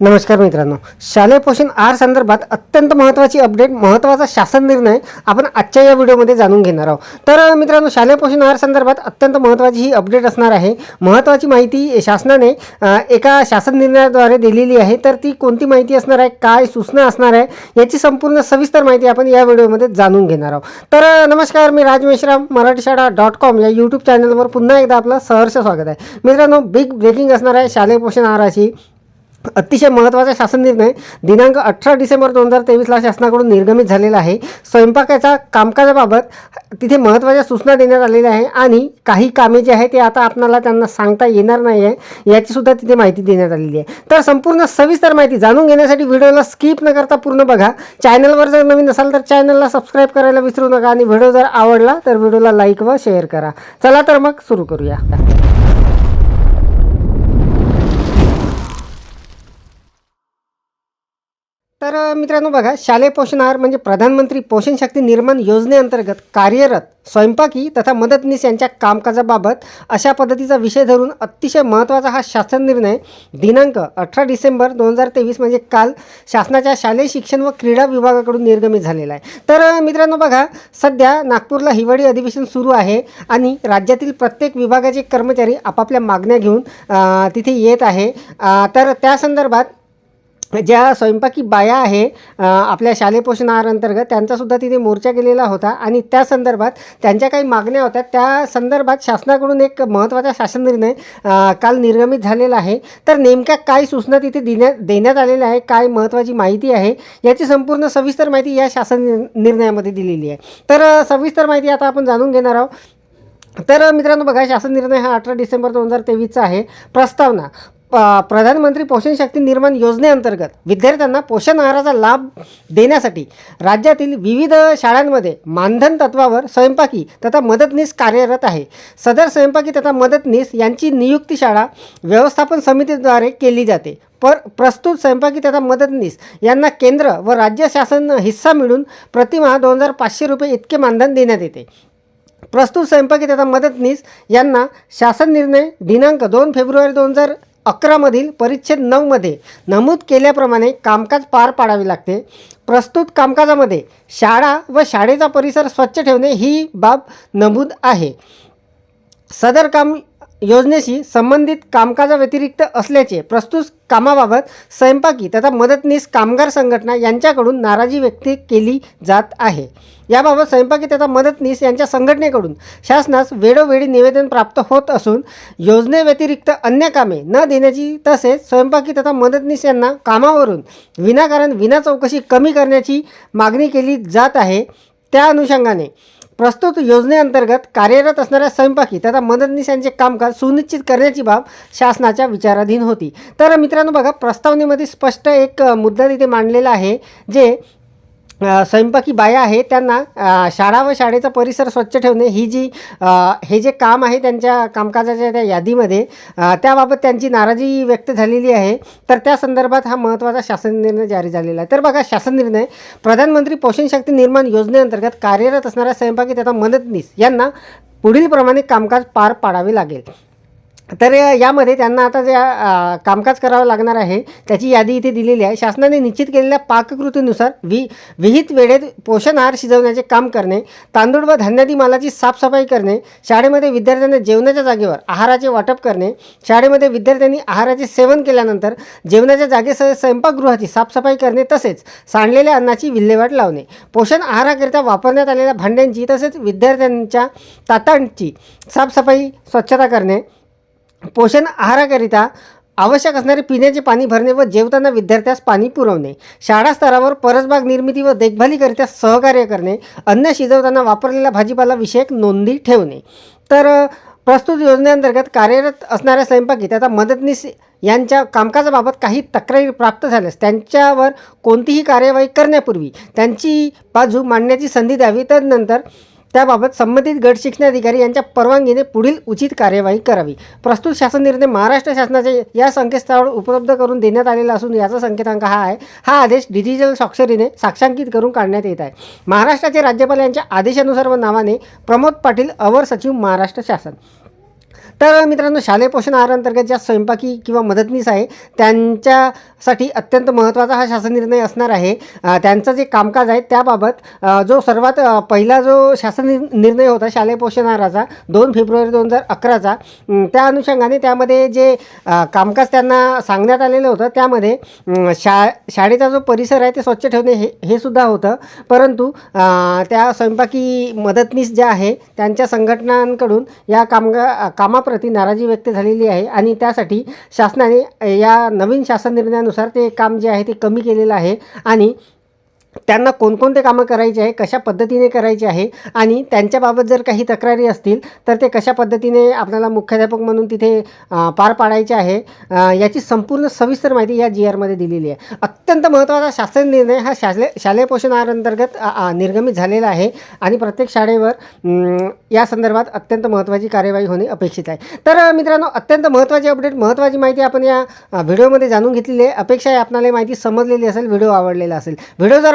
नमस्कार मित्रांनो. शालेय पोषण आहार संदर्भात अत्यंत महत्त्वाची अपडेट महत्त्वाचा शासन निर्णय आपण आजच्या या व्हिडिओमध्ये जाणून घेणार आहोत. तर मित्रांनो शालेय पोषण आहार संदर्भात अत्यंत महत्त्वाची ही अपडेट असणार आहे. महत्त्वाची माहिती शासनाने एका शासन निर्णयाद्वारे दिलेली आहे. तर ती कोणती माहिती असणार आहे? काय सूचना असणार आहे? याची संपूर्ण सविस्तर माहिती आपण या व्हिडिओमध्ये जाणून घेणार आहोत. तर नमस्कार मी राज मेश्राम मराठी शाळा डॉट कॉम या यूट्यूब चॅनलवर पुन्हा एकदा आपलं सहर्ष स्वागत आहे. मित्रांनो बिग ब्रेकिंग असणार आहे शालेय पोषण आहाराची. अतिशय महत्त्वाचा शासन निर्णय दिनांक अठरा डिसेंबर दोन हजार तेवीसला शासनाकडून निर्गमित झालेला आहे. स्वयंपाकाच्या कामकाजाबाबत तिथे महत्त्वाच्या सूचना देण्यात आलेल्या आहे आणि काही कामे जी आहे ते आता आपणाला त्यांना सांगता येणार नाही आहे याचीसुद्धा तिथे माहिती देण्यात आलेली आहे. तर संपूर्ण सविस्तर माहिती जाणून घेण्यासाठी व्हिडिओला स्किप न करता पूर्ण बघा. चॅनलवर जर नवीन असाल तर चॅनलला सबस्क्राईब करायला विसरू नका आणि व्हिडिओ जर आवडला तर व्हिडिओला लाईक व शेअर करा. चला तर मग सुरू करूया. तर मित्रांनो बघा शालेय पोषण आहार म्हणजे प्रधानमंत्री पोषण शक्ती निर्माण योजनेअंतर्गत कार्यरत स्वयंपाकी तथा मदतनीस यांच्या कामकाजाबाबत अशा पद्धतीचा विषय धरून अतिशय महत्त्वाचा हा शासन निर्णय दिनांक अठरा डिसेंबर दोन हजार तेवीस म्हणजे काल शासनाच्या शालेय शिक्षण व क्रीडा विभागाकडून निर्गमित झालेला आहे. तर मित्रांनो बघा सध्या नागपूरला हिवाळी अधिवेशन सुरू आहे आणि राज्यातील प्रत्येक विभागाचे कर्मचारी आपापल्या मागण्या घेऊन तिथे येत आहे. तर त्या संदर्भात ज्या स्वयंपाकी बाया आहे आपल्या शालेय पोषण आहार अंतर्गत त्यांचासुद्धा तिथे मोर्चा केलेला होता आणि त्या संदर्भात त्यांच्या काही मागण्या होत्या. त्या संदर्भात शासनाकडून एक महत्त्वाचा शासन निर्णय काल निर्गमित झालेला आहे. तर नेमक्या काय सूचना तिथे देण्यात देण्यात आलेल्या आहे काय महत्त्वाची माहिती आहे याची संपूर्ण सविस्तर माहिती या शासन निर्णयामध्ये दिलेली आहे. तर सविस्तर माहिती आता आपण जाणून घेणार आहोत. तर मित्रांनो बघा शासन निर्णय हा अठरा डिसेंबर दोन हजार तेवीसचा आहे. प्रस्तावना प्रधानमंत्री पोषण शक्ती निर्माण योजनेअंतर्गत विद्यार्थ्यांना पोषण आहाराचा लाभ देण्यासाठी राज्यातील विविध शाळांमध्ये मानधन तत्वावर स्वयंपाकी तथा मदतनीस कार्यरत आहे. सदर स्वयंपाकी तथा मदतनीस यांची नियुक्ती शाळा व्यवस्थापन समितीद्वारे केली जाते. पर प्रस्तुत स्वयंपाकी तथा मदतनीस यांना केंद्र व राज्य शासन हिस्सा मिळून प्रतिमा दोन हजार पाचशे रुपये इतके मानधन देण्यात येते. प्रस्तुत स्वयंपाकी तथा मदतनीस यांना शासन निर्णय दिनांक दोन फेब्रुवारी दोन हजार अकरामधील परिच्छेद नऊमध्ये नमूद केल्याप्रमाणे कामकाज पार पाडावे लागते. प्रस्तुत कामकाजामध्ये शाळा व शाळेचा परिसर स्वच्छ ठेवणे ही बाब नमूद आहे. सदर काम योजनेशी संबंधित कामकाजाव्यतिरिक्त असल्याचे प्रस्तुत कामाबाबत स्वयंपाकी तथा मदतनीस कामगार संघटना यांच्याकडून नाराजी व्यक्त केली जात आहे. याबाबत स्वयंपाकी तथा मदतनीस यांच्या संघटनेकडून शासनास वेळोवेळी निवेदन प्राप्त होत असून योजनेव्यतिरिक्त अन्य कामे न देण्याची तसेच स्वयंपाकी तथा मदतनीस यांना कामावरून विनाकारण विना चौकशी कमी करण्याची मागणी केली जात आहे. त्या अनुषंगाने प्रस्तुत योजनेअंतर्गत कार्यरत असणाऱ्या स्वयंपाकी तथा मदतनीस यांचे कामकाज सुनिश्चित करण्याची बाब शासनाच्या विचाराधीन होती. तर मित्रांनो बघा प्रस्तावनेमध्ये स्पष्ट एक मुद्दा तिथे मांडलेला आहे जे स्वयंपाकी बाया आहे त्यांना शाळा व शाळेचा परिसर स्वच्छ ठेवणे ही जी हे जे काम आहे त्यांच्या कामकाजाच्या त्या यादीमध्ये त्याबाबत त्यांची नाराजी व्यक्त झालेली आहे. तर त्या संदर्भात हा महत्त्वाचा शासन निर्णय जारी झालेला आहे. तर बघा शासन निर्णय प्रधानमंत्री पोषण शक्ती निर्माण योजनेअंतर्गत कार्यरत असणाऱ्या स्वयंपाकी तथा मदतनीस यांना पुढीलप्रमाणे कामकाज पार पाडावे लागेल. तर यामध्ये त्यांना आता जे कामकाज करावं लागणार आहे त्याची यादी इथे दिलेली आहे. शासनाने निश्चित केलेल्या पाककृतीनुसार वि विहित वेळेत पोषण आहार शिजवण्याचे काम करणे तांदूळ व धान्यादी मालाची साफसफाई करणे शाळेमध्ये विद्यार्थ्यांना जेवणाच्या जागेवर आहाराचे वाटप करणे शाळेमध्ये विद्यार्थ्यांनी आहाराचे सेवन केल्यानंतर जेवणाच्या जागेसह स्वयंपाकगृहाची साफसफाई करणे तसेच सांडलेल्या अन्नाची विल्हेवाट लावणे. पोषण आहाराकरिता वापरण्यात आलेल्या भांड्यांची तसेच विद्यार्थ्यांच्या तातांची साफसफाई स्वच्छता करणे पोषण आहाराकरिता आवश्यक असणारे पिण्याचे पाणी भरणे व जेवताना विद्यार्थ्यास पाणी पुरवणे. शाळा स्तरावर परसबाग निर्मिती व देखभालीकरिता सहकार्य करणे. अन्न शिजवताना वापरलेला भाजीपाला विषयक नोंदी ठेवणे. तर प्रस्तुत योजनेअंतर्गत कार्यरत असणाऱ्या स्वयंपाकी आता मदतनीस यांच्या कामकाजाबाबत काही तक्रारी प्राप्त झाल्यास त्यांच्यावर कोणतीही कार्यवाही करण्यापूर्वी त्यांची बाजू मांडण्याची संधी द्यावी. तदनंतर त्याबाबत संबंधित गट शिक्षणाधिकारी यांच्या परवानगीने पुढील उचित कार्यवाही करावी. प्रस्तुत शासन निर्णय महाराष्ट्र शासनाचे या संकेतस्थळावर उपलब्ध करून देण्यात आलेला असून याचा संकेतांक हा आहे. हा आदेश डिजिटल स्वाक्षरीने साक्षांकित करून काढण्यात येत आहे. महाराष्ट्राचे राज्यपाल यांच्या आदेशानुसार व नावाने प्रमोद पाटील अवर सचिव महाराष्ट्र शासन. तर मित्रांनो शालेय पोषण आहारांतर्गत ज्या स्वयंपाकी किंवा मदतनीस आहे त्यांच्यासाठी अत्यंत महत्त्वाचा हा शासन निर्णय असणार आहे. त्यांचं जे कामकाज आहे त्याबाबत जो सर्वात पहिला जो शासन निर्णय होता शालेय पोषण आहाराचा दोन फेब्रुवारी दोन हजार अकराचा त्या अनुषंगाने त्यामध्ये जे कामकाज त्यांना सांगण्यात आलेलं होतं त्यामध्ये शा शाळेचा जो परिसर आहे ते स्वच्छ ठेवणे हे हे सुद्धा होतं. परंतु त्या स्वयंपाकी मदतनीस ज्या आहे त्यांच्या संघटनांकडून या कामगा कामाप्रती नाराजी व्यक्त झालेली आहे आणि त्यासाठी शासनाने या नवीन शासन निर्णयानुसार ते काम जे आहे ते कमी केलेलं आहे आणि त्यांना कोणकोणते कामं करायचे आहे कशा पद्धतीने करायचे आहे आणि त्यांच्याबाबत जर काही तक्रारी असतील तर ते कशा पद्धतीने आपल्याला मुख्याध्यापक म्हणून तिथे पार पाडायचे आहे याची संपूर्ण सविस्तर माहिती या जी आरमध्ये दिलेली आहे. अत्यंत महत्त्वाचा शासन निर्णय हा शालेय शालेय पोषण आहारांतर्गत निर्गमित झालेला आहे आणि प्रत्येक शाळेवर या संदर्भात अत्यंत महत्त्वाची कार्यवाही होणे अपेक्षित आहे. तर मित्रांनो अत्यंत महत्त्वाची अपडेट महत्त्वाची माहिती आपण या व्हिडिओमध्ये जाणून घेतलेली आहे. अपेक्षा आहे आपल्याला माहिती समजलेली असेल व्हिडिओ आवडलेला असेल. व्हिडिओ जर